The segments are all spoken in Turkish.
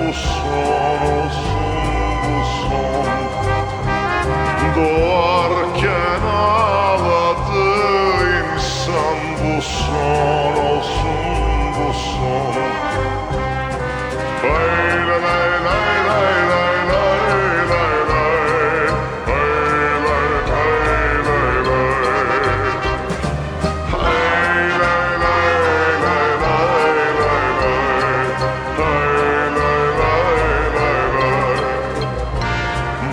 Bu son olsun bu son Doğarken ağladı insan Bu son olsun bu son. Lay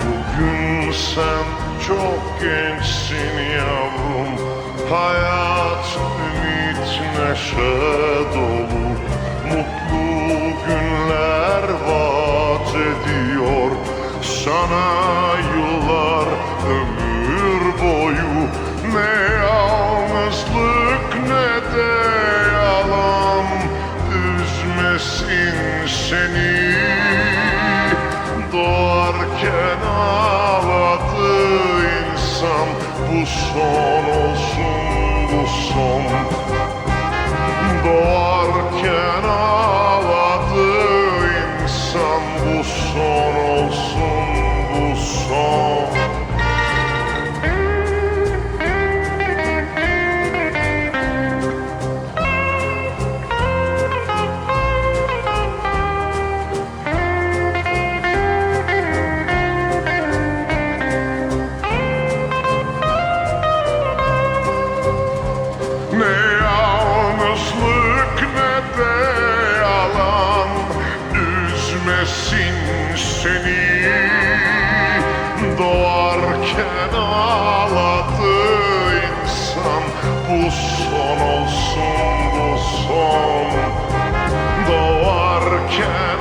Bugün sen çok gençsin yavrum. Hayat, ümit, neşe dolu. Mutlu günler vaat ediyor. Sana yıllar ömür boyu. Ne yalnızlık ne de yalan. Üzmesin seni Bu son olsun bu son. Doğarken ağladı yalnızlık ne de yalan Üzmesin seni. Doğarken ağladı insan Bu son olsun bu son. Doğarken